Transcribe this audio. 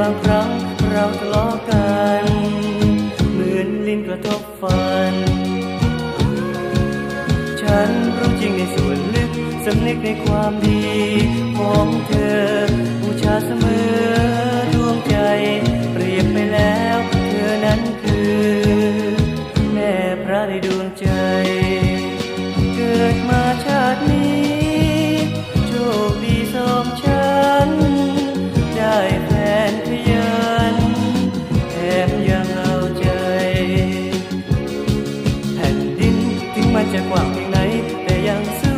บางครั้งเราทะเลาะกัน เหมือนลิ้นกระทบฟัน ฉันรู้จริงในส่วนลึกสำนึกในความดีของเธอบูชาเสมอดวงใจ เปรียบไปแล้ว เธอนั้นคือ แม่พระในดวงใจ จะกว้างเพียงไหนแต่ยัง